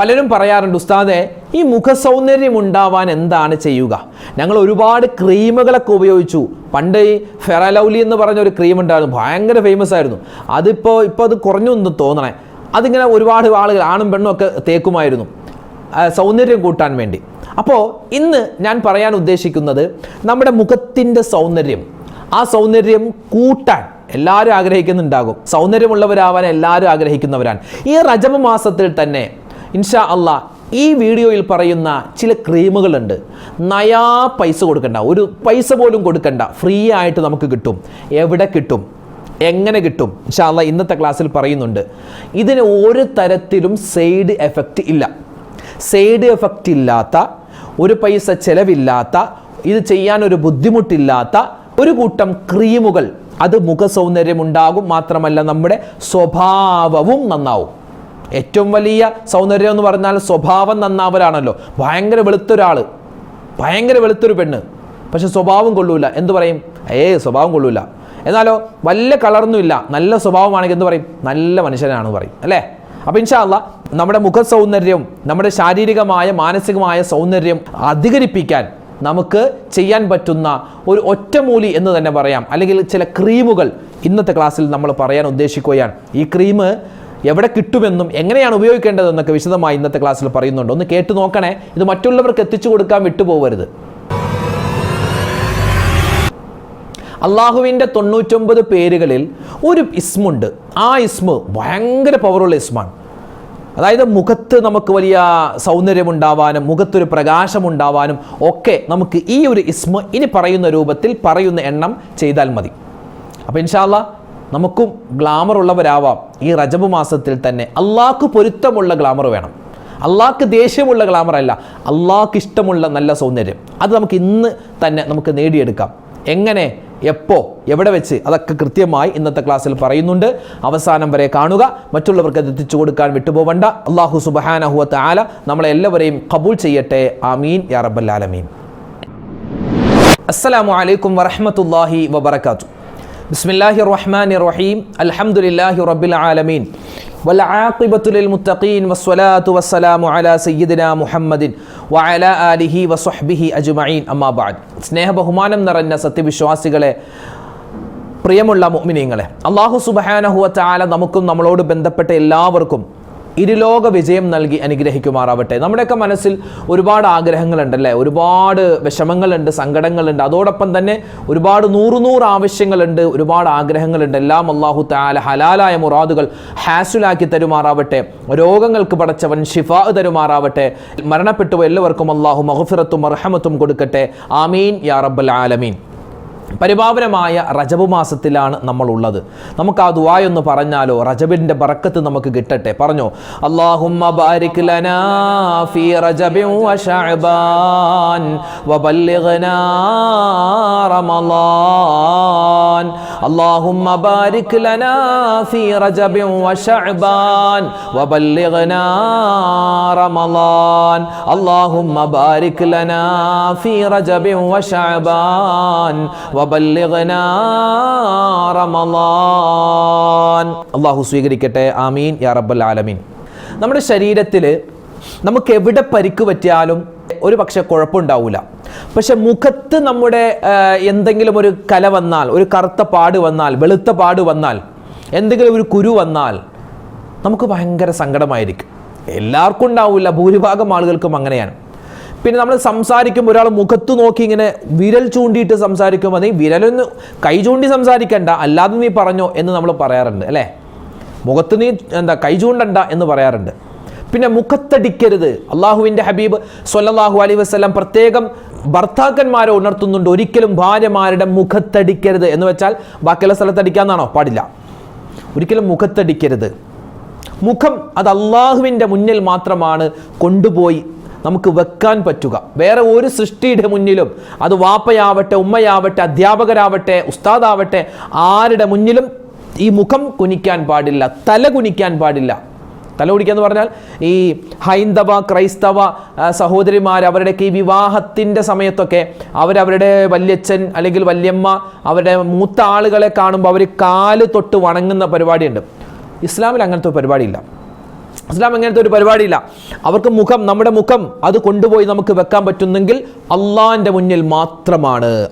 പലരും പറയാറുണ്ട് ഉസ്താദെ ഈ മുഖസൗന്ദര്യം ഉണ്ടാവാൻ എന്താണ് ചെയ്യുക? ഞങ്ങൾ ഒരുപാട് ക്രീമുകളൊക്കെ ഉപയോഗിച്ചു. പണ്ട് ഈ ഫെറലൗലി എന്ന് പറഞ്ഞ ഒരു ക്രീം ഉണ്ടായിരുന്നു ഭയങ്കര ഫേമസ് ആയിരുന്നു. അതിപ്പോൾ ഇപ്പോൾ അത് കുറഞ്ഞു എന്ന് തോന്നണേ. അതിങ്ങനെ ഒരുപാട് ആളുകൾ ആണും പെണ്ണും ഒക്കെ തേക്കുമായിരുന്നു സൗന്ദര്യം കൂട്ടാൻ വേണ്ടി. അപ്പോൾ ഇന്ന് ഞാൻ പറയാൻ ഉദ്ദേശിക്കുന്നത് നമ്മുടെ മുഖത്തിന്റെ സൗന്ദര്യം. ആ സൗന്ദര്യം കൂട്ടാൻ എല്ലാവരും ആഗ്രഹിക്കുന്നുണ്ടാകും. സൗന്ദര്യമുള്ളവരാവാൻ എല്ലാവരും ആഗ്രഹിക്കുന്നവരാണ്. ഈ റജബ് മാസത്തിൽ തന്നെ ഇൻഷാ അള്ളാ ഈ വീഡിയോയിൽ പറയുന്ന ചില ക്രീമുകളുണ്ട്. നയാ പൈസ കൊടുക്കണ്ട. ഒരു പൈസ പോലും കൊടുക്കണ്ട. ഫ്രീ ആയിട്ട് നമുക്ക് കിട്ടും. എവിടെ കിട്ടും? എങ്ങനെ കിട്ടും? ഇൻഷാ അള്ളാ ഇന്നത്തെ ക്ലാസ്സിൽ പറയുന്നുണ്ട്. ഇതിന് ഒരു തരത്തിലും സൈഡ് എഫക്റ്റ് ഇല്ല. സൈഡ് എഫക്റ്റ് ഇല്ലാത്ത ഒരു പൈസ ചെലവില്ലാത്ത ഇത് ചെയ്യാൻ ഒരു ബുദ്ധിമുട്ടില്ലാത്ത ഒരു കൂട്ടം ക്രീമുകൾ. അത് മുഖസൗന്ദര്യം ഉണ്ടാകും. മാത്രമല്ല നമ്മുടെ സ്വഭാവവും നന്നാവും. ഏറ്റവും വലിയ സൗന്ദര്യം എന്ന് പറഞ്ഞാൽ സ്വഭാവം നന്നാവലാണല്ലോ. ഭയങ്കര വെളുത്തൊരാൾ ഭയങ്കര വെളുത്തൊരു പെണ്ണ്. പക്ഷെ സ്വഭാവം കൊള്ളൂല. എന്ത് പറയും? ഏ സ്വഭാവം കൊള്ളൂല. എന്നാലോ വല്ല കളർന്നുമില്ല നല്ല സ്വഭാവമാണെങ്കിൽ എന്ത് പറയും? നല്ല മനുഷ്യനാണെന്ന് പറയും. അല്ലേ? അപ്പം ഇൻഷാ അള്ളാ നമ്മുടെ മുഖ സൗന്ദര്യവും നമ്മുടെ ശാരീരികമായ മാനസികമായ സൗന്ദര്യം അധികരിപ്പിക്കാൻ നമുക്ക് ചെയ്യാൻ പറ്റുന്ന ഒരു ഒറ്റമൂലി എന്ന് തന്നെ പറയാം. അല്ലെങ്കിൽ ചില ക്രീമുകൾ ഇന്നത്തെ ക്ലാസ്സിൽ നമ്മൾ പറയാൻ ഉദ്ദേശിക്കുകയാണ്. ഈ ക്രീം എവിടെ കിട്ടുമെന്നും എങ്ങനെയാണ് ഉപയോഗിക്കേണ്ടതെന്നൊക്കെ വിശദമായി ഇന്നത്തെ ക്ലാസ്സിൽ പറയുന്നുണ്ട്. ഒന്ന് കേട്ടു നോക്കണേ. ഇത് മറ്റുള്ളവർക്ക് എത്തിച്ചു കൊടുക്കാൻ വിട്ടുപോകരുത് അള്ളാഹുവിന്റെ തൊണ്ണൂറ്റൊമ്പത് പേരുകളിൽ ഒരു ഇസ്മുണ്ട്. ആ ഇസ്മ് ഭയങ്കര പവറുള്ള ഇസ്മാണ്. അതായത് മുഖത്ത് നമുക്ക് വലിയ സൗന്ദര്യമുണ്ടാവാനും മുഖത്തൊരു പ്രകാശമുണ്ടാവാനും ഒക്കെ നമുക്ക് ഈ ഒരു ഇസ്മ ഇനി പറയുന്ന രൂപത്തിൽ പറയുന്ന എണ്ണം ചെയ്താൽ മതി. അപ്പോൾ ഇൻഷാല്ല നമുക്കും ഗ്ലാമർ ഉള്ളവരാവാം ഈ റജബ് മാസത്തിൽ തന്നെ. അള്ളാഹ്ക്ക് പൊരുത്തമുള്ള ഗ്ലാമർ വേണം. അള്ളാഹ്ക്ക് ദേഷ്യമുള്ള ഗ്ലാമർ അല്ല. അള്ളാഹ്ക്ക് ഇഷ്ടമുള്ള നല്ല സൗന്ദര്യം. അത് നമുക്ക് ഇന്ന് തന്നെ നമുക്ക് നേടിയെടുക്കാം. എങ്ങനെ? എപ്പോ? എവിടെ വെച്ച്? അതൊക്കെ കൃത്യമായി ഇന്നത്തെ ക്ലാസ്സിൽ പറയുന്നുണ്ട്. അവസാനം വരെ കാണുക. മറ്റുള്ളവർക്ക് അത് എത്തിച്ചു കൊടുക്കാൻ വിട്ടുപോവണ്ട. അള്ളാഹു സുബഹാനഹുവത്ത് ആല നമ്മളെ എല്ലാവരെയും കബൂൾ ചെയ്യട്ടെ. ആമീൻ. യാ റബ്ബൽ ആലമീൻ. അസ്സലാമു അലൈക്കും വറഹ്മത്തുള്ളാഹി വബറകാത്തു ബിസ്മില്ലാഹി റഹ്മാനി റഹീം അൽഹംദുലില്ലാഹി റബ്ബിൽ ആലമീൻ والعاقبة للمتقين والصلاة والسلام على سيدنا محمد وعلى آله وصحبه أجمعين أما بعد സ്നേഹ ബഹുമാനം നിറഞ്ഞ സത്യവിശ്വാസികളെ പ്രിയമുള്ള മുഅ്മിനീങ്ങളെ അള്ളാഹു സുബഹാനഹുവ താല നമുക്കും നമ്മളോട് ബന്ധപ്പെട്ട എല്ലാവർക്കും ഇരുലോക വിജയം നൽകി അനുഗ്രഹിക്കുമാറാവട്ടെ. നമ്മുടെയൊക്കെ മനസ്സിൽ ഒരുപാട് ആഗ്രഹങ്ങളുണ്ടല്ലേ? ഒരുപാട് വിഷമങ്ങളുണ്ട് സങ്കടങ്ങളുണ്ട്. അതോടൊപ്പം തന്നെ ഒരുപാട് നൂറ് നൂറ് ആവശ്യങ്ങളുണ്ട് ഒരുപാട് ആഗ്രഹങ്ങളുണ്ട്. എല്ലാം അള്ളാഹു താല ഹലാലായ മുറാദുകൾ ഹാസുലാക്കി തരുമാറാവട്ടെ. രോഗങ്ങൾക്ക് പടച്ചവൻ ഷിഫാ തരുമാറാവട്ടെ. മരണപ്പെട്ടു എല്ലാവർക്കും അള്ളാഹു മഹഫിറത്തും അർഹമത്തും കൊടുക്കട്ടെ. ആമീൻ യാ റബ്ബൽ ആലമീൻ. പരിപാവനമായ റജബ് മാസത്തിലാണ് നമ്മളുള്ളത്. നമുക്ക് ആ ദുആയൊന്ന് പറഞ്ഞാലോ റജബിന്റെ ബറക്കത്ത് നമുക്ക് കിട്ടട്ടെ. പറഞ്ഞോ അല്ലാഹുമ്മ ബാരിക് ലനാ ഫീ വശഅബാൻ വബല്ലിഗ്നാ റമളാൻ ബാരിക് ലനാ ഫീ വശഅബാൻ വബല്ലിഗ്നാ റമളാൻ ബാരിക് ലനാ ഫീ റജബിൻ വ ശഅബാൻ വബല്ലിഗ്നാ റമളാൻ അള്ളാഹു സ്വീകരിക്കട്ടെ. ആമീൻ. യാ റബ്ബൽ ആലമീൻ. നമ്മുടെ ശരീരത്തിൽ നമുക്ക് എവിടെ പരിക്ക് പറ്റിയാലും ഒരു പക്ഷെ കുഴപ്പമുണ്ടാവില്ല പക്ഷെ മുഖത്ത് നമ്മുടെ എന്തെങ്കിലും ഒരു കല വന്നാൽ ഒരു കറുത്ത പാട് വന്നാൽ വെളുത്ത പാട് വന്നാൽ എന്തെങ്കിലും ഒരു കുരു വന്നാൽ നമുക്ക് ഭയങ്കര സങ്കടമായിരിക്കും. എല്ലാവർക്കും ഉണ്ടാവില്ല ഭൂരിഭാഗം ആളുകൾക്കും അങ്ങനെയാണ്. പിന്നെ നമ്മൾ സംസാരിക്കുമ്പോൾ ഒരാൾ മുഖത്ത് നോക്കി ഇങ്ങനെ വിരൽ ചൂണ്ടിയിട്ട് സംസാരിക്കുമ്പോൾ നീ വിരലൊന്ന് കൈ ചൂണ്ടി സംസാരിക്കണ്ട അല്ലാതെ നീ പറഞ്ഞോ എന്ന് നമ്മൾ പറയാറുണ്ട് അല്ലേ? മുഖത്ത് നീ എന്താ കൈ ചൂണ്ടണ്ട എന്ന് പറയാറുണ്ട്. പിന്നെ മുഖത്തടിക്കരുത്. അള്ളാഹുവിന്റെ ഹബീബ് സൊല്ലാഹു അലൈ വസ്ലം പ്രത്യേകം ഭർത്താക്കന്മാരെ ഉണർത്തുന്നുണ്ട്. ഒരിക്കലും ഭാര്യമാരുടെ മുഖത്തടിക്കരുത് എന്ന് വെച്ചാൽ ബാക്കിയുള്ള സ്ഥലത്തടിക്കാന്നാണോ? പാടില്ല. ഒരിക്കലും മുഖത്തടിക്കരുത്. മുഖം അത് അള്ളാഹുവിന്റെ മുന്നിൽ മാത്രമാണ് കൊണ്ടുപോയി നമുക്ക് വെക്കാൻ പറ്റുക. വേറെ ഒരു സൃഷ്ടിയുടെ മുന്നിലും അത് വാപ്പയാവട്ടെ ഉമ്മയാവട്ടെ അധ്യാപകരാവട്ടെ ഉസ്താദാവട്ടെ ആരുടെ മുന്നിലും ഈ മുഖം കുനിക്കാൻ പാടില്ല തല കുനിക്കാൻ പാടില്ല. തല കുടിക്കുക എന്ന് പറഞ്ഞാൽ ഈ ഹൈന്ദവ ക്രൈസ്തവ സഹോദരിമാർ അവരുടെയൊക്കെ ഈ വിവാഹത്തിന്റെ സമയത്തൊക്കെ അവരവരുടെ വല്യച്ഛൻ അല്ലെങ്കിൽ വല്യമ്മ അവരുടെ മൂത്ത ആളുകളെ കാണുമ്പോൾ അവർ കാൽ തൊട്ട് വണങ്ങുന്ന പരിപാടിയുണ്ട്. ഇസ്ലാമിൽ അങ്ങനത്തെ പരിപാടിയില്ല. ഇസ്ലാം അങ്ങനത്തെ ഒരു പരിപാടിയില്ല. അവർക്ക് മുഖം നമ്മുടെ മുഖം അത് കൊണ്ടുപോയി നമുക്ക് വെക്കാൻ പറ്റുന്നെങ്കിൽ അള്ളാന്റെ മുന്നിൽ മാത്രമാണ്.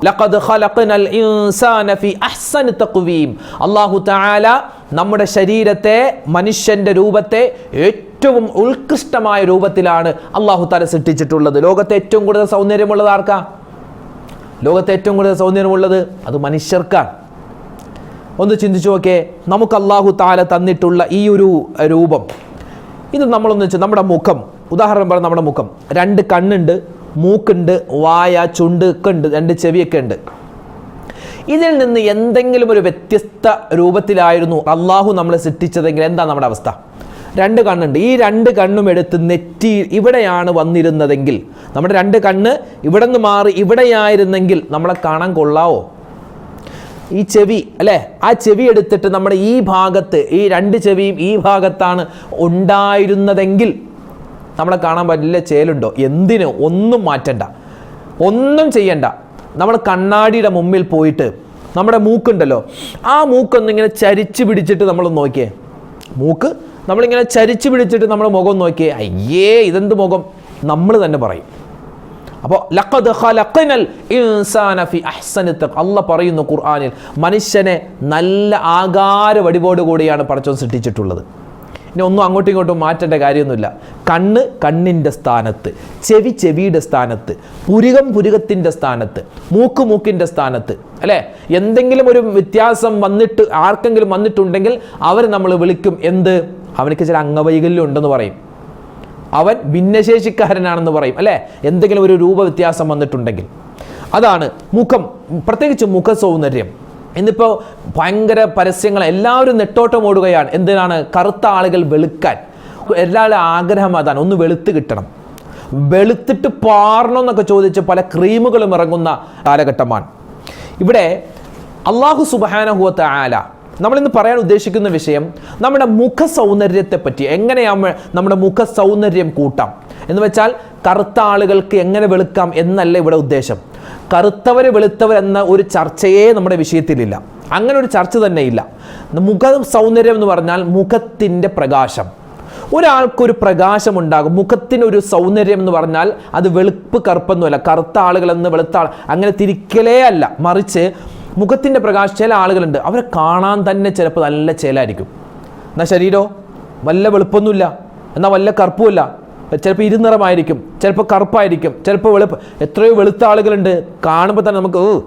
അള്ളാഹു താല നമ്മുടെ ശരീരത്തെ മനുഷ്യന്റെ രൂപത്തെ ഏറ്റവും ഉത്കൃഷ്ടമായ രൂപത്തിലാണ് അള്ളാഹു താല സൃഷ്ടിച്ചിട്ടുള്ളത്. ലോകത്തെ ഏറ്റവും കൂടുതൽ സൗന്ദര്യമുള്ളത് ആർക്കാ? ലോകത്തെ ഏറ്റവും കൂടുതൽ സൗന്ദര്യമുള്ളത് അത് മനുഷ്യർക്കാണ്. ഒന്ന് ചിന്തിച്ചു നോക്കേ നമുക്ക് അള്ളാഹു താല തന്നിട്ടുള്ള ഈ ഒരു രൂപം. ഇത് നമ്മളൊന്ന് വെച്ചാൽ നമ്മുടെ മുഖം. ഉദാഹരണം പറഞ്ഞാൽ നമ്മുടെ മുഖം. രണ്ട് കണ്ണുണ്ട് മൂക്കുണ്ട് വായ ചുണ്ട് ഒക്കെ ഉണ്ട് രണ്ട് ചെവിയൊക്കെ ഉണ്ട്. ഇതിൽ നിന്ന് എന്തെങ്കിലും ഒരു വ്യത്യസ്ത രൂപത്തിലായിരുന്നു അള്ളാഹു നമ്മളെ സൃഷ്ടിച്ചതെങ്കിൽ എന്താ നമ്മുടെ അവസ്ഥ? രണ്ട് കണ്ണുണ്ട്. ഈ രണ്ട് കണ്ണും എടുത്ത് നെറ്റി ഇവിടെയാണ് വന്നിരുന്നതെങ്കിൽ നമ്മുടെ രണ്ട് കണ്ണ് ഇവിടെ നിന്ന് മാറി ഇവിടെയായിരുന്നെങ്കിൽ നമ്മളെ കാണാൻ കൊള്ളാവോ? ഈ ചെവി അല്ലേ? ആ ചെവി എടുത്തിട്ട് നമ്മുടെ ഈ ഭാഗത്ത് ഈ രണ്ട് ചെവിയും ഈ ഭാഗത്താണ് ഉണ്ടായിരുന്നതെങ്കിൽ നമ്മളെ കാണാൻ വലിയ ചേലുണ്ടോ? എന്തിന്? ഒന്നും മാറ്റണ്ട. ഒന്നും ചെയ്യണ്ട. നമ്മൾ കണ്ണാടിയുടെ മുമ്പിൽ പോയിട്ട് നമ്മുടെ മൂക്കുണ്ടല്ലോ ആ മൂക്കൊന്നിങ്ങനെ ചരിച്ച് പിടിച്ചിട്ട് നമ്മൾ നോക്കിയേ. മൂക്ക് നമ്മളിങ്ങനെ ചരിച്ച് പിടിച്ചിട്ട് നമ്മൾ മുഖം നോക്കിയേ. അയ്യേ ഇതെന്ത് മുഖം? നമ്മൾ തന്നെ പറയും. അപ്പോൾ ലഖദ് ഖലഖനൽ ഇൻസാന ഫി അഹ്സനി അല്ല പറയുന്നു ഖുർആനിൽ മനുഷ്യനെ നല്ല ആകാര വടിവോട് കൂടിയാണ് പടച്ചോൻ സൃഷ്ടിച്ചിട്ടുള്ളത്. ഇനി ഒന്നും അങ്ങോട്ടും ഇങ്ങോട്ടും മാറ്റേണ്ട കാര്യമൊന്നുമില്ല. കണ്ണ് കണ്ണിന്റെ സ്ഥാനത്ത് ചെവി ചെവിയുടെ സ്ഥാനത്ത് പുരുകം പുരുകത്തിന്റെ സ്ഥാനത്ത് മൂക്ക് മൂക്കിന്റെ സ്ഥാനത്ത് അല്ലേ? എന്തെങ്കിലും ഒരു വ്യത്യാസം വന്നിട്ട് ആർക്കെങ്കിലും വന്നിട്ടുണ്ടെങ്കിൽ അവർ നമ്മൾ വിളിക്കും. എന്ത്? അവനക്ക് ചില അംഗവൈകല്യം ഉണ്ടെന്ന് പറയും. അവൻ ഭിന്നശേഷിക്കാരനാണെന്ന് പറയും അല്ലേ? എന്തെങ്കിലും ഒരു രൂപവ്യത്യാസം വന്നിട്ടുണ്ടെങ്കിൽ. അതാണ് മുഖം പ്രത്യേകിച്ച് മുഖ സൗന്ദര്യം ഇന്നിപ്പോൾ ഭയങ്കര പരസ്യങ്ങൾ എല്ലാവരും നെട്ടോട്ടം ഓടുകയാണ്. എന്തിനാണ്? കറുത്ത ആളുകൾ വെളുക്കാൻ. എല്ലാവരുടെ ആഗ്രഹം അതാണ് ഒന്ന് വെളുത്ത് കിട്ടണം. വെളുത്തിട്ട് പാറണം എന്നൊക്കെ ചോദിച്ച് പല ക്രീമുകളും ഇറങ്ങുന്ന കാലഘട്ടമാണ്. ഇവിടെ അള്ളാഹു സുബാനഹുവത്ത് ആല നമ്മളിന്ന് പറയാൻ ഉദ്ദേശിക്കുന്ന വിഷയം നമ്മുടെ മുഖ സൗന്ദര്യത്തെ പറ്റി എങ്ങനെയാണ് നമ്മുടെ മുഖ സൗന്ദര്യം കൂട്ടാം. എന്ന് വെച്ചാൽ കറുത്ത ആളുകൾക്ക് എങ്ങനെ വെളുക്കാം എന്നല്ല ഇവിടെ ഉദ്ദേശം. കറുത്തവർ വെളുത്തവർ എന്ന ഒരു ചർച്ചയേ നമ്മുടെ വിഷയത്തിലില്ല. അങ്ങനെ ഒരു ചർച്ച തന്നെ ഇല്ല മുഖ സൗന്ദര്യം എന്ന് പറഞ്ഞാൽ മുഖത്തിന്റെ പ്രകാശം. ഒരാൾക്കൊരു പ്രകാശമുണ്ടാകും മുഖത്തിന് ഒരു സൗന്ദര്യം എന്ന് പറഞ്ഞാൽ അത് വെളുപ്പ് കറുപ്പൊന്നുമല്ല കറുത്ത ആളുകളെന്ന് വെളുത്ത ആൾ അങ്ങനെ തിരിക്കലേ അല്ല. മറിച്ച് മുഖത്തിന്റെ പ്രകാശം ചില ആളുകളുണ്ട്. അവരെ കാണാൻ തന്നെ ചിലപ്പോൾ നല്ല ചേലായിരിക്കും എന്നാൽ ശരീരമോ വല്ല വെളുപ്പൊന്നുമില്ല. എന്നാൽ വല്ല കറുപ്പുമില്ല. ചിലപ്പോൾ ഇരുനിറമായിരിക്കും. ചിലപ്പോൾ കറുപ്പായിരിക്കും. ചിലപ്പോൾ വെളുപ്പ്. എത്രയോ വെളുത്ത ആളുകളുണ്ട്. കാണുമ്പോൾ തന്നെ നമുക്ക്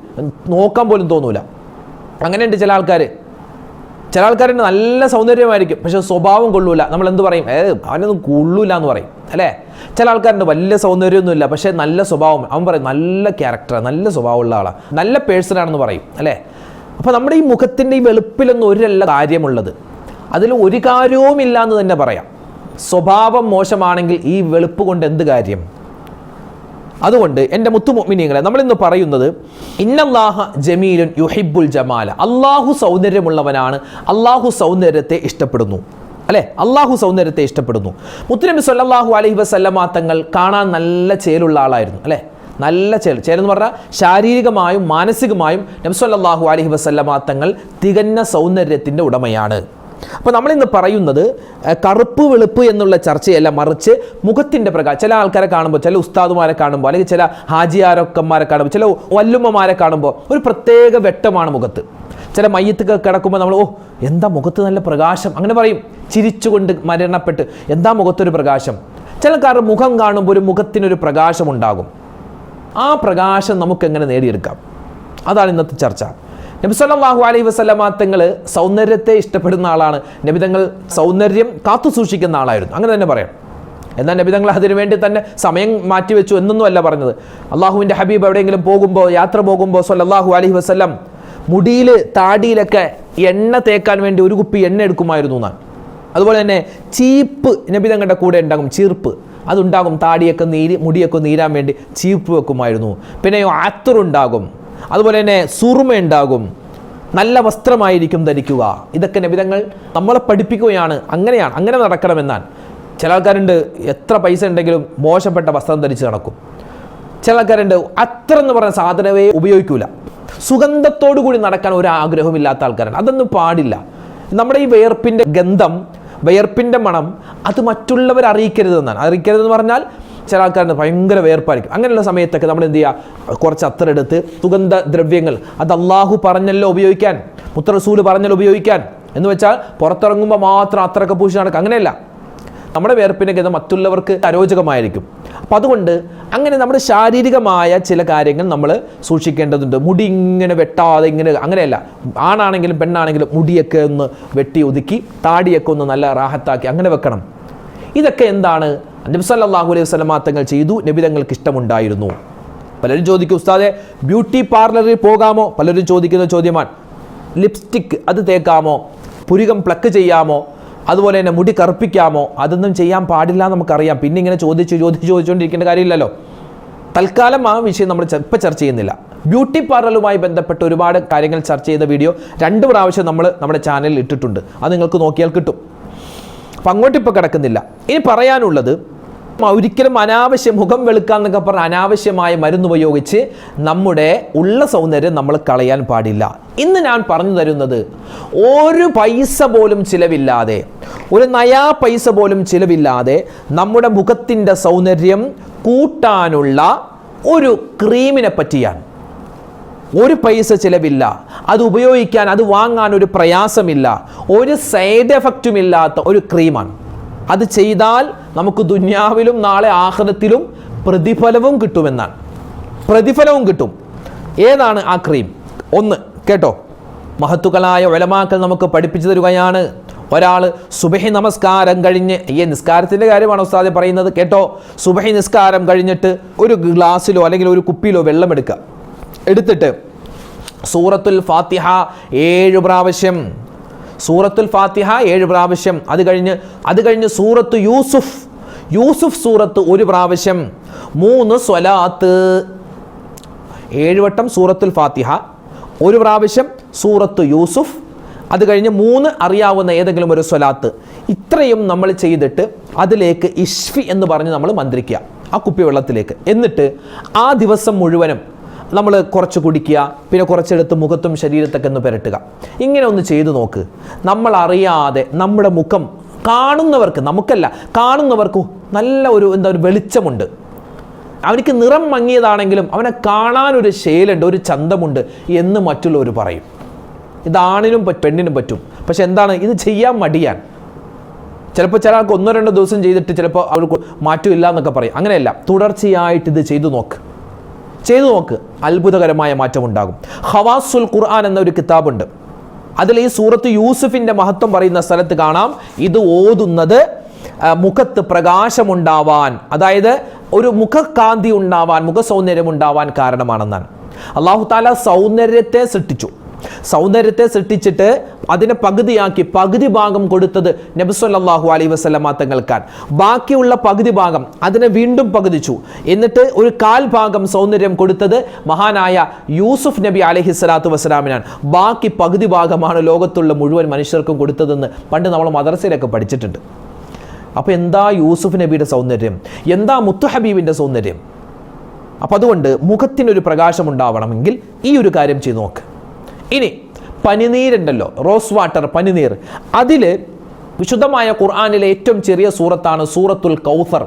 നോക്കാൻ പോലും തോന്നൂല. അങ്ങനെയുണ്ട് ചില ആൾക്കാർ ചില ആൾക്കാരുണ്ട് നല്ല സൗന്ദര്യമായിരിക്കും പക്ഷെ സ്വഭാവം കൊള്ളൂല. നമ്മൾ എന്ത് പറയും? ഏ അവനൊന്നും കൊള്ളൂല എന്ന് പറയും അല്ലേ? ചില ആൾക്കാരുണ്ട് വലിയ സൗന്ദര്യമൊന്നുമില്ല പക്ഷേ നല്ല സ്വഭാവം. അവൻ പറയും നല്ല ക്യാരക്ടർ നല്ല സ്വഭാവമുള്ള ആളാണ് നല്ല പേഴ്സൺ ആണെന്ന് പറയും അല്ലേ? അപ്പോൾ നമ്മുടെ ഈ മുഖത്തിന്റെ ഈ വെളുപ്പിലൊന്നും ഒരല്ല കാര്യമുള്ളത്. അതിൽ ഒരു കാര്യവുമില്ല എന്ന് തന്നെ പറയാം. സ്വഭാവം മോശമാണെങ്കിൽ ഈ വെളുപ്പ് കൊണ്ട് എന്ത് കാര്യം? അതുകൊണ്ട് എന്റെ മുത്തുമൊമിനിയങ്ങളെ നമ്മളിന്ന് പറയുന്നത് ഇന്നല്ലാഹ ജമീലുൻ യുഹിബുൽ ജമാല. അള്ളാഹു സൗന്ദര്യമുള്ളവനാണ്. അള്ളാഹു സൗന്ദര്യത്തെ ഇഷ്ടപ്പെടുന്നു. അല്ലേ? അള്ളാഹു സൗന്ദര്യത്തെ ഇഷ്ടപ്പെടുന്നു. മുത്തുനബി സല്ലാഹു അലഹി വസല്ലമ തങ്ങൾ കാണാൻ നല്ല ചേലുള്ള ആളായിരുന്നു. അല്ലേ? നല്ല ചേൽ. ചേലെന്ന് പറഞ്ഞാൽ ശാരീരികമായും മാനസികമായും നബി സല്ലല്ലാഹു അലൈഹി വസല്ലമ തങ്ങൾ തികഞ്ഞ സൗന്ദര്യത്തിന്റെ ഉടമയാണ്. അപ്പോൾ നമ്മളിന്ന് പറയുന്നത് കറുപ്പ് വെളുപ്പ് എന്നുള്ള ചർച്ചയല്ല മറിച്ച് മുഖത്തിന്റെ പ്രകാശം ചില ആൾക്കാരെ കാണുമ്പോൾ ചില ഉസ്താദുമാരെ കാണുമ്പോൾ അല്ലെങ്കിൽ ചില ഹാജിയാരൊക്കന്മാരെ കാണുമ്പോൾ ചില വല്ലുമ്മമാരെ കാണുമ്പോൾ ഒരു പ്രത്യേക വെട്ടമാണ് മുഖത്ത്. ചില മയ്യത്തൊക്കെ കിടക്കുമ്പോൾ നമ്മൾ ഓ എന്താ മുഖത്ത് നല്ല പ്രകാശം? അങ്ങനെ പറയും. ചിരിച്ചുകൊണ്ട് മരണപ്പെട്ട് എന്താ മുഖത്തൊരു പ്രകാശം? ചിലക്കാരുടെ മുഖം കാണുമ്പോൾ ഒരു മുഖത്തിനൊരു പ്രകാശമുണ്ടാകും. ആ പ്രകാശം നമുക്ക് എങ്ങനെ നേടിയെടുക്കാം? അതാണ് ഇന്നത്തെ ചർച്ച. നബി സല്ലല്ലാഹു അലൈഹി വസല്ലമ തങ്ങൾ സൗന്ദര്യത്തെ ഇഷ്ടപ്പെടുന്ന ആളാണ്. നബിതങ്ങൾ സൗന്ദര്യം കാത്തു സൂക്ഷിക്കുന്ന ആളായിരുന്നു. അങ്ങനെ തന്നെ പറയാം. എന്നാൽ നബിതങ്ങൾ അതിനു വേണ്ടി തന്നെ സമയം മാറ്റിവെച്ചു എന്നൊന്നും അല്ല പറഞ്ഞത്. അള്ളാഹുവിന്റെ ഹബീബ് എവിടെയെങ്കിലും പോകുമ്പോൾ യാത്ര പോകുമ്പോൾ സല്ലാഹു അലഹി വസ്ലം മുടിയിൽ താടിയിലൊക്കെ എണ്ണ തേക്കാൻ വേണ്ടി ഒരു കുപ്പി എണ്ണ എടുക്കുമായിരുന്നു എന്നാണ്. അതുപോലെ തന്നെ ചീപ്പ് നബിതങ്ങളുടെ കൂടെ ഉണ്ടാകും. ചീർപ്പ്. അതുണ്ടാകും. താടിയൊക്കെ നീരി മുടിയൊക്കെ നീരാൻ വേണ്ടി ചീപ്പ് വെക്കുമായിരുന്നു. പിന്നെയോ ആത്തറുണ്ടാകും അതുപോലെ തന്നെ സുറുമ ഉണ്ടാകും നല്ല വസ്ത്രമായിരിക്കും ധരിക്കുക. ഇതൊക്കെ നബിതങ്ങൾ നമ്മളെ പഠിപ്പിക്കുകയാണ്. അങ്ങനെയാണ് അങ്ങനെ നടക്കണമെന്നാണ്. ചില ആൾക്കാരുണ്ട് എത്ര പൈസ ഉണ്ടെങ്കിലും മോശപ്പെട്ട വസ്ത്രം ധരിച്ച് നടക്കും. ചില ആൾക്കാരുണ്ട് അത്ര എന്ന് പറഞ്ഞ സാധനമേ ഉപയോഗിക്കൂല. സുഗന്ധത്തോടു കൂടി നടക്കാൻ ഒരു ആഗ്രഹമില്ലാത്ത ആൾക്കാരാണ്. അതൊന്നും പാടില്ല. നമ്മുടെ ഈ വിയർപ്പിന്റെ ഗന്ധം വിയർപ്പിന്റെ മണം അത് മറ്റുള്ളവർ അറിയിക്കരുതെന്നാണ്. അറിയിക്കരുതെന്ന് പറഞ്ഞാൽ ചില ആൾക്കാരുടെ ഭയങ്കര വേർപ്പായിരിക്കും. അങ്ങനെയുള്ള സമയത്തൊക്കെ നമ്മൾ എന്ത് ചെയ്യുക? കുറച്ച് അത്തറെടുത്ത് സുഗന്ധ ദ്രവ്യങ്ങൾ. അത് അള്ളാഹു പറഞ്ഞല്ലോ ഉപയോഗിക്കാൻ. മുത്തറസൂൽ പറഞ്ഞല്ലോ ഉപയോഗിക്കാൻ. എന്ന് വെച്ചാൽ പുറത്തിറങ്ങുമ്പോൾ മാത്രം അത്രയൊക്കെ പൂശി നടക്കുക. അങ്ങനെയല്ല. നമ്മുടെ വേർപ്പിനെ ഗതം മറ്റുള്ളവർക്ക് അരോചകമായിരിക്കും. അപ്പം അതുകൊണ്ട് അങ്ങനെ നമ്മുടെ ശാരീരികമായ ചില കാര്യങ്ങൾ നമ്മൾ സൂക്ഷിക്കേണ്ടതുണ്ട്. മുടി ഇങ്ങനെ വെട്ടാതെ ഇങ്ങനെ അങ്ങനെയല്ല. ആണാണെങ്കിലും പെണ്ണാണെങ്കിലും മുടിയൊക്കെ ഒന്ന് വെട്ടി ഒതുക്കി താടിയൊക്കെ ഒന്ന് നല്ല റാഹത്താക്കി അങ്ങനെ വെക്കണം. ഇതൊക്കെ എന്താണ്? നബി സല്ലല്ലാഹു അലൈഹി വസല്ലമ തങ്ങൾ ചെയ്തു നബി തങ്ങൾക്ക് ഇഷ്ടമുണ്ടായിരുന്നു. പലരും ചോദിക്കും ഉസ്താദെ ബ്യൂട്ടി പാർലറിൽ പോകാമോ? പലരും ചോദിക്കുന്ന ചോദ്യമാണ് ലിപ്സ്റ്റിക് അത് തേക്കാമോ? പുരികം പ്ലക്ക് ചെയ്യാമോ? അതുപോലെ തന്നെ മുടി കറുപ്പിക്കാമോ? അതൊന്നും ചെയ്യാൻ പാടില്ല നമുക്കറിയാം. പിന്നെ ഇങ്ങനെ ചോദിച്ച് ചോദിച്ച് ചോദിച്ചുകൊണ്ടിരിക്കേണ്ട കാര്യമില്ലല്ലോ. തൽക്കാലം ആ വിഷയം നമ്മൾ ഇപ്പം ചർച്ച ചെയ്യുന്നില്ല. ബ്യൂട്ടി പാർലറുമായി ബന്ധപ്പെട്ട് ഒരുപാട് കാര്യങ്ങൾ ചർച്ച ചെയ്ത വീഡിയോ രണ്ട് പ്രാവശ്യം നമ്മൾ നമ്മുടെ ചാനലിൽ ഇട്ടിട്ടുണ്ട്. അത് നിങ്ങൾക്ക് നോക്കിയാൽ കിട്ടും. അപ്പം അങ്ങോട്ട് ഇപ്പോൾ കിടക്കുന്നില്ല. ഇനി പറയാനുള്ളത് ഒരിക്കലും അനാവശ്യം മുഖം വെളുക്കുക എന്നൊക്കെ പറഞ്ഞ അനാവശ്യമായ മരുന്ന് ഉപയോഗിച്ച് നമ്മുടെ ഉള്ള സൗന്ദര്യം നമ്മൾ കളയാൻ പാടില്ല. ഇന്ന് ഞാൻ പറഞ്ഞു തരുന്നത് ഒരു പൈസ പോലും ചിലവില്ലാതെ ഒരു നയാ പൈസ പോലും ചിലവില്ലാതെ നമ്മുടെ മുഖത്തിന്റെ സൗന്ദര്യം കൂട്ടാനുള്ള ഒരു ക്രീമിനെ പറ്റിയാണ്. ഒരു പൈസ ചിലവില്ല. അത് ഉപയോഗിക്കാൻ അത് വാങ്ങാൻ ഒരു പ്രയാസമില്ല. ഒരു സൈഡ് എഫക്റ്റും ഇല്ലാത്ത ഒരു ക്രീമാണ്. അത് ചെയ്താൽ നമുക്ക് ദുന്യാവിലും നാളെ ആഹ്ലത്തിലും പ്രതിഫലവും കിട്ടുമെന്നാണ്. പ്രതിഫലവും കിട്ടും. ഏതാണ് ആ ക്രീം? ഒന്ന് കേട്ടോ. മഹത്തുക്കളായ ഒലമാക്കൾ നമുക്ക് പഠിപ്പിച്ചു തരുകയാണ്. ഒരാൾ സുബഹി നമസ്കാരം കഴിഞ്ഞ് ഈ നിസ്കാരത്തിന്റെ കാര്യമാണ് ഉസ്താദെ പറയുന്നത് കേട്ടോ. സുബഹി നിസ്കാരം കഴിഞ്ഞിട്ട് ഒരു ഗ്ലാസ്സിലോ അല്ലെങ്കിൽ ഒരു കുപ്പിയിലോ വെള്ളം എടുക്കുക. എടുത്തിട്ട് സൂറത്തുൽ ഫാത്തിഹ ഏഴ് പ്രാവശ്യം. സൂറത്തുൽ ഫാത്തിഹ ഏഴ് പ്രാവശ്യം. അത് കഴിഞ്ഞ് അത് കഴിഞ്ഞ് സൂറത്ത് യൂസുഫ്. യൂസുഫ് സൂറത്ത് ഒരു പ്രാവശ്യം. മൂന്ന് സ്വലാത്ത്. ഏഴുവട്ടം സൂറത്തുൽ ഫാത്തിഹ. ഒരു പ്രാവശ്യം സൂറത്ത് യൂസുഫ്. അത് കഴിഞ്ഞ് മൂന്ന് അറിയാവുന്ന ഏതെങ്കിലും ഒരു സ്വലാത്ത്. ഇത്രയും നമ്മൾ ചെയ്തിട്ട് അതിലേക്ക് ഇഷ്ഫി എന്ന് പറഞ്ഞ് നമ്മൾ മന്ത്രിക്കുക. ആ കുപ്പി വെള്ളത്തിലേക്ക് എന്നിട്ട് ആ ദിവസം മുഴുവനും നമ്മൾ കുറച്ച് കുടിക്കുക പിന്നെ കുറച്ചെടുത്ത് മുഖത്തും ശരീരത്തൊക്കെ ഒന്ന് പുരട്ടുക. ഇങ്ങനെ ഒന്ന് ചെയ്തു നോക്ക്. നമ്മൾ അറിയാതെ നമ്മുടെ മുഖം കാണുന്നവർക്ക് നമുക്കല്ല കാണുന്നവർക്ക് നല്ല ഒരു എന്താ ഒരു വെളിച്ചമുണ്ട്. അവനിക്ക് നിറം മങ്ങിയതാണെങ്കിലും അവനെ കാണാനൊരു ശേലുണ്ട് ഒരു ചന്തമുണ്ട് എന്ന് മറ്റുള്ളവർ പറയും. ഇത് ആണിനും പെണ്ണിനും പറ്റും. പക്ഷെ എന്താണ്? ഇത് ചെയ്യാൻ മടിയാൻ ചിലപ്പോൾ ചില ആൾക്ക് ഒന്നോ രണ്ടോ ദിവസം ചെയ്തിട്ട് ചിലപ്പോൾ അവർക്ക് മാറ്റമില്ല എന്നൊക്കെ പറയും. അങ്ങനെയല്ല തുടർച്ചയായിട്ട് ഇത് ചെയ്തു നോക്ക്. ചെയ്തു നോക്ക്. അത്ഭുതകരമായ മാറ്റം ഉണ്ടാകും ഹവാസുൽ ഖുർആൻ എന്ന ഒരു കിതാബുണ്ട്. അതിൽ ഈ സൂറത്ത് യൂസുഫിന്റെ മഹത്വം പറയുന്ന സ്ഥലത്ത് കാണാം. ഇത് ഓതുന്നത് മുഖത്ത് പ്രകാശമുണ്ടാവാൻ അതായത് ഒരു മുഖകാന്തി ഉണ്ടാവാൻ മുഖസൗന്ദര്യം ഉണ്ടാവാൻ കാരണമാണെന്നാണ്. അള്ളാഹു താല സൗന്ദര്യത്തെ സൃഷ്ടിച്ചു. സൗന്ദര്യത്തെ സൃഷ്ടിച്ചിട്ട് അതിനെ പകുതിയാക്കി പകുതി ഭാഗം കൊടുത്തത് നബിസ്വല്ലാഹു അലൈ വസ്ലമ തങ്ങൾക്കാണ്. ബാക്കിയുള്ള പകുതി ഭാഗം അതിനെ വീണ്ടും പകുതിച്ചു. എന്നിട്ട് ഒരു കാൽ ഭാഗം സൗന്ദര്യം കൊടുത്തത് മഹാനായ യൂസുഫ് നബി അലഹി സ്വലാത്തു വസ്സലാമിനാണ്. ബാക്കി പകുതി ഭാഗമാണ് ലോകത്തുള്ള മുഴുവൻ മനുഷ്യർക്കും കൊടുത്തതെന്ന് പണ്ട് നമ്മൾ മദ്രസയിലൊക്കെ പഠിച്ചിട്ടുണ്ട്. അപ്പോൾ എന്താ യൂസുഫ് നബിയുടെ സൗന്ദര്യം? എന്താ മുത്തു ഹബീബിന്റെ സൗന്ദര്യം? അപ്പം അതുകൊണ്ട് മുഖത്തിനൊരു പ്രകാശം ഉണ്ടാവണമെങ്കിൽ ഈ ഒരു കാര്യം ചെയ്തു നോക്ക്. ഇനി പനിനീരുണ്ടല്ലോ റോസ് വാട്ടർ പനിനീർ. അതിൽ വിശുദ്ധമായ ഖുർആാനിലെ ഏറ്റവും ചെറിയ സൂറത്താണ് സൂറത്തുൽ കൗസർ.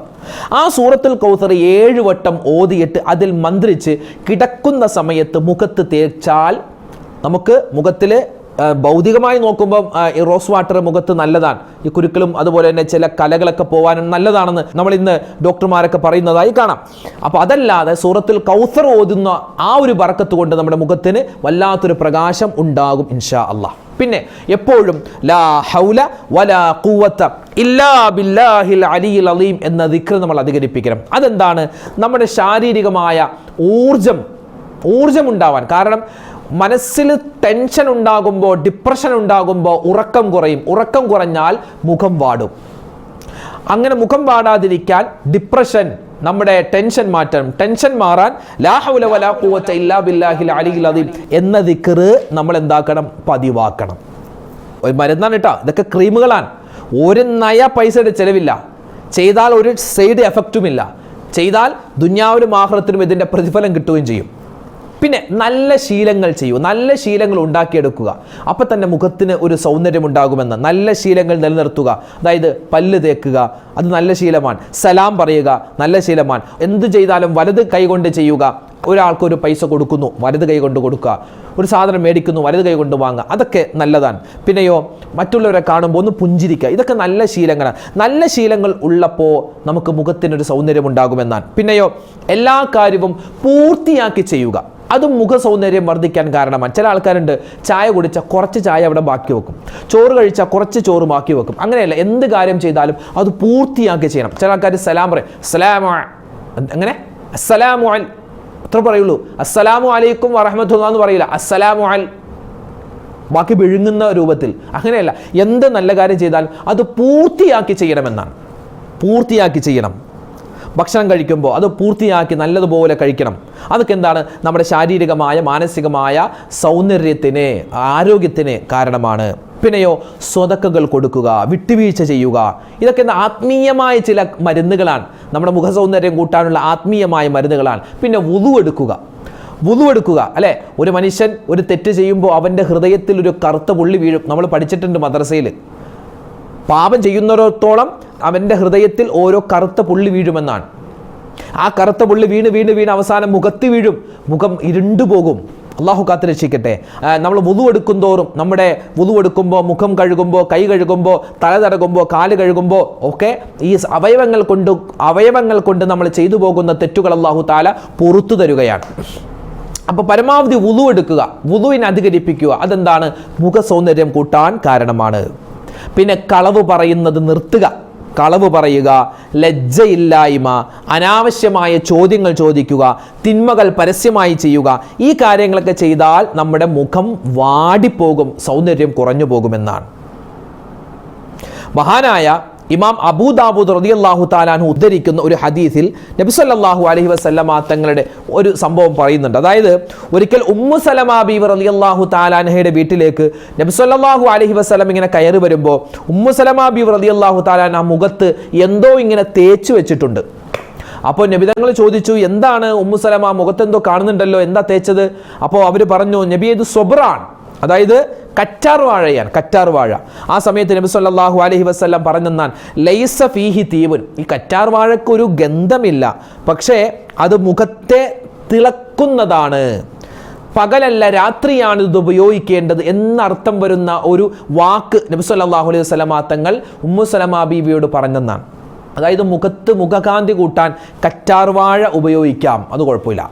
ആ സൂറത്തുൽ കൗസർ ഏഴ് വട്ടം ഓതിയിട്ട് അതിൽ മന്ത്രിച്ച് കിടക്കുന്ന സമയത്ത് മുഖത്ത് തേച്ചാൽ നമുക്ക് മുഖത്തിൽ ഭൗതികമായി നോക്കുമ്പോൾ ഈ റോസ് വാട്ടർ മുഖത്ത് നല്ലതാണ്. ഈ കുരുക്കളും അതുപോലെ തന്നെ ചില കലകളൊക്കെ പോകാനും നല്ലതാണെന്ന് നമ്മൾ ഇന്ന് ഡോക്ടർമാരൊക്കെ പറയുന്നതായി കാണാം. അപ്പോൾ അതല്ലാതെ സൂറത്തിൽ കൗസർ ഓതുന്ന ആ ഒരു ബറക്കത്ത് കൊണ്ട് നമ്മുടെ മുഖത്തിന് വല്ലാത്തൊരു പ്രകാശം ഉണ്ടാകും ഇൻഷാ അള്ളാഹ്. പിന്നെ എപ്പോഴും ലാ ഹൗല വലാ കൂവത്ത ഇല്ലാ ബില്ലാഹിൽ അലിയിൽ അലീം എന്ന ദിക്ർ നമ്മൾ അധികരിപ്പിക്കണം. അതെന്താണ്? നമ്മുടെ ശാരീരികമായ ഊർജം ഊർജം ഉണ്ടാവാൻ. കാരണം മനസ്സിൽ ടെൻഷൻ ഉണ്ടാകുമ്പോൾ ഡിപ്രഷൻ ഉണ്ടാകുമ്പോൾ ഉറക്കം കുറയും. ഉറക്കം കുറഞ്ഞാൽ മുഖം വാടും. അങ്ങനെ മുഖം വാടാതിരിക്കാൻ ഡിപ്രഷൻ നമ്മുടെ ടെൻഷൻ മാറ്റണം. ടെൻഷൻ മാറാൻ ലാഹുല വലാ ഇല്ലാ ബില്ലാഹിൽ എന്ന ദിക്കറ് നമ്മൾ എന്താക്കണം? പതിവാക്കണം. ഒരു മരുന്നാണ് കേട്ടോ. ഇതൊക്കെ ക്രീമുകളാണ്. ഒരു നയ പൈസയുടെ ചെലവില്ല. ചെയ്താൽ ഒരു സൈഡ് എഫക്റ്റുമില്ല ചെയ്താൽ ദുന്യാവിനും ആഹ്ലത്തിനും ഇതിന്റെ പ്രതിഫലം കിട്ടുകയും ചെയ്യും. പിന്നെ നല്ല ശീലങ്ങൾ ചെയ്യൂ. നല്ല ശീലങ്ങൾ ഉണ്ടാക്കിയെടുക്കുക. അപ്പം തന്നെ മുഖത്തിന് ഒരു സൗന്ദര്യം ഉണ്ടാകുമെന്ന്. നല്ല ശീലങ്ങൾ നിലനിർത്തുക. അതായത് പല്ല് തേക്കുക. അത് നല്ല ശീലമാണ്. സലാം പറയുക. നല്ല ശീലമാണ്. എന്ത് ചെയ്താലും വലത് കൈകൊണ്ട് ചെയ്യുക. ഒരാൾക്ക് ഒരു പൈസ കൊടുക്കുന്നു. വലത് കൈ കൊണ്ട് കൊടുക്കുക. ഒരു സാധനം മേടിക്കുന്നു. വലത് കൈ കൊണ്ട് വാങ്ങുക. അതൊക്കെ നല്ലതാണ്. പിന്നെയോ മറ്റുള്ളവരെ കാണുമ്പോൾ ഒന്ന് പുഞ്ചിരിക്കുക. ഇതൊക്കെ നല്ല ശീലങ്ങളാണ്. നല്ല ശീലങ്ങൾ ഉള്ളപ്പോൾ നമുക്ക് മുഖത്തിനൊരു സൗന്ദര്യം ഉണ്ടാകുമെന്നാണ്. പിന്നെയോ എല്ലാ കാര്യവും പൂർത്തിയാക്കി ചെയ്യുക. അതും മുഖ സൗന്ദര്യം വർദ്ധിക്കാൻ കാരണമാണ്. ചില ആൾക്കാരുണ്ട് ചായ കുടിച്ചാൽ കുറച്ച് ചായ അവിടെ ബാക്കി വെക്കും. ചോറ് കഴിച്ചാൽ കുറച്ച് ചോറ് ബാക്കി വെക്കും. അങ്ങനെയല്ല എന്ത് കാര്യം ചെയ്താലും അത് പൂർത്തിയാക്കി ചെയ്യണം. ചില ആൾക്കാർ സലാം പറയും സലാമ എങ്ങനെ? അസ്സലാമു അൽ അത്ര പറയുള്ളൂ. അസ്സലാമു അലൈക്കും വറഹമത്തുള്ള എന്ന് പറയില്ല. അസ്സലാമു അൽ ബാക്കി വിഴുങ്ങുന്ന രൂപത്തിൽ. അങ്ങനെയല്ല എന്ത് നല്ല കാര്യം ചെയ്താൽ അത് പൂർത്തിയാക്കി ചെയ്യണമെന്നാണ്. പൂർത്തിയാക്കി ചെയ്യണം. ഭക്ഷണം കഴിക്കുമ്പോൾ അത് പൂർത്തിയാക്കി നല്ലതുപോലെ കഴിക്കണം. അതൊക്കെ എന്താണ് നമ്മുടെ ശാരീരികമായ മാനസികമായ സൗന്ദര്യത്തിന് ആരോഗ്യത്തിന് കാരണമാണ്. പിന്നെയോ സ്വതക്കകൾ കൊടുക്കുക വിട്ടുവീഴ്ച ചെയ്യുക. ഇതൊക്കെ ആത്മീയമായ ചില മരുന്നുകളാണ്. നമ്മുടെ മുഖസൗന്ദര്യം കൂട്ടാനുള്ള ആത്മീയമായ മരുന്നുകളാണ്. പിന്നെ വുതു എടുക്കുക. വുതുവെടുക്കുക അല്ലേ? ഒരു മനുഷ്യൻ ഒരു തെറ്റ് ചെയ്യുമ്പോൾ അവന്റെ ഹൃദയത്തിൽ ഒരു കറുത്ത പുള്ളി വീഴും. നമ്മൾ പഠിച്ചിട്ടുണ്ട് മദ്രസയിൽ. പാപം ചെയ്യുന്നിടത്തോളം അവന്റെ ഹൃദയത്തിൽ ഓരോ കറുത്ത പുള്ളി വീഴുമെന്നാണ്. ആ കറുത്ത പുള്ളി വീണ് വീണ് വീണ് അവസാനം മുഖത്ത് വീഴും. മുഖം ഇരുണ്ടു പോകും. അള്ളാഹു കാത്ത് രക്ഷിക്കട്ടെ. നമ്മൾ വുതു എടുക്കും തോറും നമ്മുടെ വുതു എടുക്കുമ്പോൾ മുഖം കഴുകുമ്പോൾ കൈ കഴുകുമ്പോൾ തല തടകുമ്പോൾ കാൽ കഴുകുമ്പോൾ ഒക്കെ ഈ അവയവങ്ങൾ കൊണ്ട് അവയവങ്ങൾ കൊണ്ട് നമ്മൾ ചെയ്തു പോകുന്ന തെറ്റുകൾ അള്ളാഹു താല പുറത്തു തരുകയാണ്. അപ്പോൾ പരമാവധി വുതു എടുക്കുക. വുതുവിനെ അധികരിപ്പിക്കുക. അതെന്താണ്? മുഖ സൗന്ദര്യം കൂട്ടാൻ കാരണമാണ്. പിന്നെ കളവ് പറയുന്നത് നിർത്തുക. കളവ് പറയുക ലജ്ജയില്ലായ്മ അനാവശ്യമായ ചോദ്യങ്ങൾ ചോദിക്കുക തിന്മകൾ പരസ്യമായി ചെയ്യുക ഈ കാര്യങ്ങളൊക്കെ ചെയ്താൽ നമ്മുടെ മുഖം വാടിപ്പോകും സൗന്ദര്യം കുറഞ്ഞു പോകുമെന്നാണ് മഹാനായ ഇമാം അബൂദാബൂദ് റളിയല്ലാഹു താലാനു ഉദ്ധരിക്കുന്ന ഒരു ഹദീസിൽ നബി സല്ലല്ലാഹു അലൈഹി വസല്ലമ തങ്ങളുടെ ഒരു സംഭവം പറയുന്നുണ്ട്. അതായത് ഒരിക്കൽ ഉമ്മു സലമ ബീവി റളിയല്ലാഹു താലാൻഹയുടെ വീട്ടിലേക്ക് നബി സല്ലല്ലാഹു അലൈഹി വസല്ലം ഇങ്ങനെ കയറി വരുമ്പോൾ ഉമ്മു സലമ ബീവി റളിയല്ലാഹു താലാൻ ആ മുഖത്ത് എന്തോ ഇങ്ങനെ തേച്ചു വെച്ചിട്ടുണ്ട്. അപ്പോൾ നബിതങ്ങൾ ചോദിച്ചു എന്താണ് ഉമ്മു സലമ മുഖത്തെന്തോ കാണുന്നുണ്ടല്ലോ എന്താ തേച്ചത്? അപ്പോൾ അവർ പറഞ്ഞു നബി ഇത് സ്വബ്രാൻ അതായത് കറ്റാർ വാഴയാണ് കറ്റാർ വാഴ. ആ സമയത്ത് നബി സല്ലല്ലാഹു അലൈഹി വസല്ലം പറഞ്ഞെന്നാൽ ലൈസ ഫീഹി തീവുൻ. ഈ കറ്റാർ വാഴയ്ക്ക് ഒരു ഗന്ധമില്ല. പക്ഷേ അത് മുഖത്തെ തിളക്കുന്നതാണ്. പകലല്ല രാത്രിയാണ് ഇത് ഉപയോഗിക്കേണ്ടത് എന്നർത്ഥം വരുന്ന ഒരു വാക്ക് നബി സല്ലല്ലാഹു അലൈഹി വസ്ലമാ തങ്ങൾ ഉമ്മു സലമ ബീവിയോട് പറഞ്ഞെന്നാണ് അതായത് മുഖത്ത് മുഖകാന്തി കൂട്ടാൻ കറ്റാർ വാഴ ഉപയോഗിക്കാം. അത് കുഴപ്പമില്ല.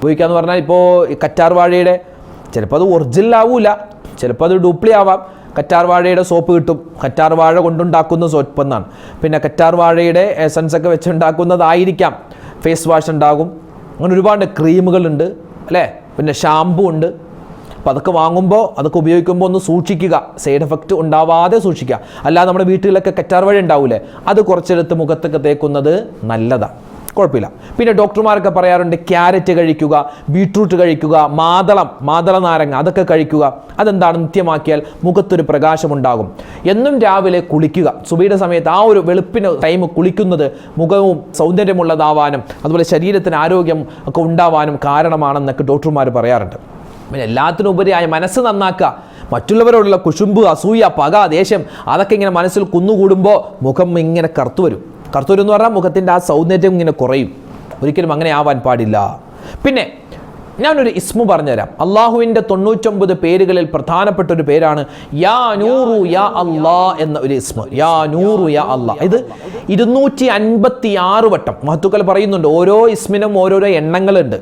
ഉപയോഗിക്കുക എന്ന് പറഞ്ഞാൽ ഇപ്പോൾ കറ്റാർവാഴയുടെ കറ്റാർ വാഴയുടെ ചിലപ്പോൾ അത് ഒറിജിനൽ ആവൂല. ചിലപ്പോൾ അത് ഡ്യൂപ്ലി ആവാം. കറ്റാർ വാഴയുടെ സോപ്പ് കിട്ടും. കറ്റാർ വാഴ കൊണ്ടുണ്ടാക്കുന്ന സോപ്പ് എന്നാണ്. പിന്നെ കറ്റാർ വാഴയുടെ എസൻസ് ഒക്കെ വെച്ചുണ്ടാക്കുന്നതായിരിക്കാം ഫേസ് വാഷ് ഉണ്ടാകും. അങ്ങനെ ഒരുപാട് ക്രീമുകളുണ്ട് അല്ലേ? പിന്നെ ഷാമ്പു ഉണ്ട്. അപ്പോൾ അതൊക്കെ വാങ്ങുമ്പോൾ അതൊക്കെ ഉപയോഗിക്കുമ്പോൾ ഒന്ന് സൂക്ഷിക്കുക. സൈഡ് എഫക്റ്റ് ഉണ്ടാവാതെ സൂക്ഷിക്കുക. അല്ലാതെ നമ്മുടെ വീട്ടിലൊക്കെ കറ്റാർ വഴി ഉണ്ടാവില്ലേ അത് കുറച്ചെടുത്ത് മുഖത്തൊക്കെ തേക്കുന്നത് നല്ലതാണ് കുഴപ്പമില്ല. പിന്നെ ഡോക്ടർമാരൊക്കെ പറയാറുണ്ട് ക്യാരറ്റ് കഴിക്കുക ബീട്രൂട്ട് കഴിക്കുക മാതളം മാതള നാരങ്ങ അതൊക്കെ കഴിക്കുക. അതെന്താണ്? നിത്യമാക്കിയാൽ മുഖത്തൊരു പ്രകാശമുണ്ടാകും. എന്നും രാവിലെ കുളിക്കുക. സുബിയുടെ സമയത്ത് ആ ഒരു വെളുപ്പിന് ടൈം കുളിക്കുന്നത് മുഖവും സൗന്ദര്യമുള്ളതാവാനും അതുപോലെ ശരീരത്തിന് ആരോഗ്യം ഒക്കെ ഉണ്ടാവാനും കാരണമാണെന്നൊക്കെ ഡോക്ടർമാർ പറയാറുണ്ട്. പിന്നെ എല്ലാത്തിനുപരിയായ മനസ്സ് നന്നാക്കുക. മറ്റുള്ളവരോടുള്ള കുശുമ്പ് അസൂയ പക ദേഷ്യം അതൊക്കെ ഇങ്ങനെ മനസ്സിൽ കുന്നുകൂടുമ്പോൾ മുഖം ഇങ്ങനെ കറുത്തു വരും. കറുത്തു എന്ന് പറഞ്ഞാൽ മുഖത്തിന്റെ ആ സൗന്ദര്യം ഇങ്ങനെ കുറയും. ഒരിക്കലും അങ്ങനെ ആവാൻ പാടില്ല. പിന്നെ ഞാനൊരു ഇസ്മു പറഞ്ഞുതരാം. അള്ളാഹുവിന്റെ തൊണ്ണൂറ്റൊമ്പത് പേരുകളിൽ പ്രധാനപ്പെട്ട ഒരു പേരാണ് യാ നൂറു യാ അള്ളാ എന്ന ഒരു ഇസ്മു. യാ നൂറു യാ അള്ളാ. ഇത് ഇരുന്നൂറ്റി അൻപത്തി ആറ് വട്ടം. മഹത്തുക്കൾ പറയുന്നുണ്ട് ഓരോ ഇസ്മിനും ഓരോരോ എണ്ണങ്ങളുണ്ട്.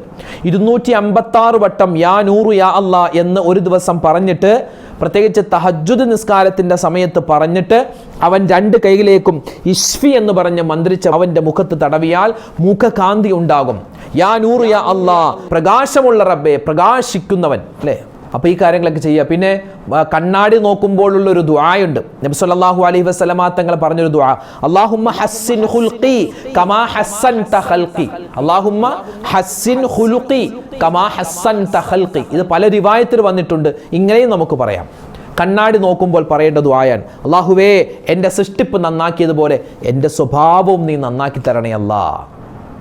ഇരുന്നൂറ്റി അമ്പത്തി ആറ് വട്ടം യാ നൂറു യാ അള്ളാ എന്ന് ഒരു ദിവസം പറഞ്ഞിട്ട് പ്രത്യേകിച്ച് തഹജുദ് നിസ്കാരത്തിന്റെ സമയത്ത് പറഞ്ഞിട്ട് അവൻ രണ്ട് കൈകളിലേക്കും ഇഷ്ഫി എന്ന് പറഞ്ഞ് മന്ത്രിച്ച് അവന്റെ മുഖത്ത് തടവിയാൽ മുഖകാന്തി ഉണ്ടാകും. യാ നൂറ് യാ അള്ളാ പ്രകാശമുള്ള റബ്ബെ പ്രകാശിക്കുന്നവൻ അല്ലേ? അപ്പോൾ ഈ കാര്യങ്ങളൊക്കെ ചെയ്യുക. പിന്നെ കണ്ണാടി നോക്കുമ്പോഴുള്ള ഒരു ദുആയുണ്ട്. നബി സല്ലല്ലാഹു അലൈഹി വസല്ലമ തങ്ങൾ പറഞ്ഞൊരു ദുആ അല്ലാഹുമ്മ ഹസ്സിൻ ഖുൽഖി കമാ ഹസ്സൻത ഖൽഖി. അല്ലാഹുമ്മ ഹസ്സിൻ ഖുൽഖി കമാ ഹസ്സൻത ഖൽഖി. ഇത് പല റിവായത്തിൽ വന്നിട്ടുണ്ട്. ഇങ്ങനെയും നമുക്ക് പറയാം. കണ്ണാടി നോക്കുമ്പോൾ പറയേണ്ട ദുആയാണ് അള്ളാഹുവേ എന്റെ സൃഷ്ടിപ്പ് നന്നാക്കിയതുപോലെ എന്റെ സ്വഭാവവും നീ നന്നാക്കി തരണേ അല്ലാ.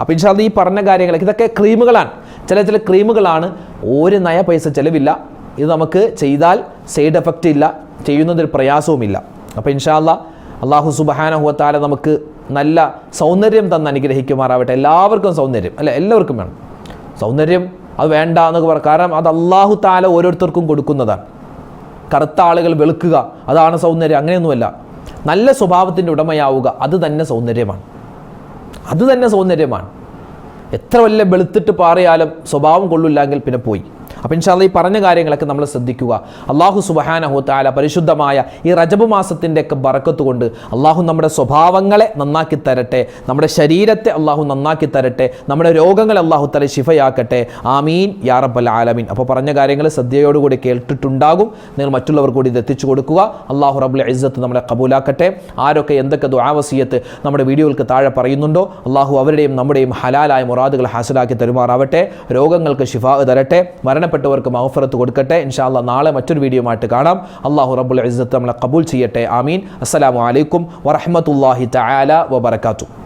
അപ്പോൾ ഇൻഷാല്ല ഈ പറഞ്ഞ കാര്യങ്ങളൊക്കെ ഇതൊക്കെ ക്രീമുകളാണ്. ചില ചില ക്രീമുകളാണ് ഒരു നയ പൈസ ചിലവില്ല. ഇത് നമുക്ക് ചെയ്താൽ സൈഡ് എഫക്റ്റ് ഇല്ല ചെയ്യുന്നതിൽ പ്രയാസവുമില്ല. അപ്പോൾ ഇൻഷാല്ല അള്ളാഹു സുബഹാനഹുവത്താല നമുക്ക് നല്ല സൗന്ദര്യം തന്ന് അനുഗ്രഹിക്കുമാറാവട്ടെ. എല്ലാവർക്കും സൗന്ദര്യം അല്ല? എല്ലാവർക്കും വേണം. സൗന്ദര്യം അത് വേണ്ട എന്നൊക്കെ പറയാം കാരണം അത് അള്ളാഹു താല ഓരോരുത്തർക്കും കൊടുക്കുന്നതാണ്. കറുത്ത ആളുകൾ വെളുക്കുക അതാണ് സൗന്ദര്യം. അങ്ങനെയൊന്നുമല്ല. നല്ല സ്വഭാവത്തിന്റെ ഉടമയാവുക അത് തന്നെ സൗന്ദര്യമാണ്. അത് തന്നെ സൗന്ദര്യമാണ്. എത്ര വല്ല വെളുത്തിട്ട് പാറിയാലും സ്വഭാവം കൊള്ളില്ലെങ്കിൽ പിന്നെ പോയി. അപ്പം ഇൻഷാല്ല ഈ പറഞ്ഞ കാര്യങ്ങളൊക്കെ നമ്മൾ ശ്രദ്ധിക്കുക. അള്ളാഹു സുബഹാനഹു താല പരിശുദ്ധമായ ഈ റജബ് മാസത്തിന്റെ ഒക്കെ ബറക്കത്ത് കൊണ്ട് അള്ളാഹു നമ്മുടെ സ്വഭാവങ്ങളെ നന്നാക്കി തരട്ടെ. നമ്മുടെ ശരീരത്തെ അള്ളാഹു നന്നാക്കി തരട്ടെ. നമ്മുടെ രോഗങ്ങളെ അള്ളാഹു തല ശിഫയാക്കട്ടെ. ആമീൻ യാ റബ്ബൽ ആലമീൻ. അപ്പോൾ പറഞ്ഞ കാര്യങ്ങൾ ശ്രദ്ധയോടുകൂടി കേട്ടിട്ടുണ്ടാകും. നിങ്ങൾ മറ്റുള്ളവർ കൂടി ഇത് എത്തിച്ചു കൊടുക്കുക. അള്ളാഹു റബുൽ ഇസ്സത്ത് നമ്മളെ കബൂലാക്കട്ടെ. ആരൊക്കെ എന്തൊക്കെ ദുരാവസീയത്ത് നമ്മുടെ വീഡിയോകൾക്ക് താഴെ പറയുന്നുണ്ടോ അള്ളാഹു അവരുടെയും നമ്മുടെയും ഹലാലായ മുറാദുകൾ ഹാസിലാക്കി തരുമാറാവട്ടെ. രോഗങ്ങൾക്ക് ശിഫാ തരട്ടെ. മരണപ്പെട്ടവർക്ക് മഹഫറത്ത് കൊടുക്കട്ടെ. ഇൻഷാല്ല നാളെ മറ്റൊരു വീഡിയോ ആയിട്ട് കാണാം. അള്ളാഹു റബുൽ ഇസ്സത്ത് നമ്മളെ കബൂൽ ചെയ്യട്ടെ. ആമീൻ. അസ്സലാമു അലൈക്കും വറഹ്മത്തുള്ളാഹി തആല വബറകാതുഹു.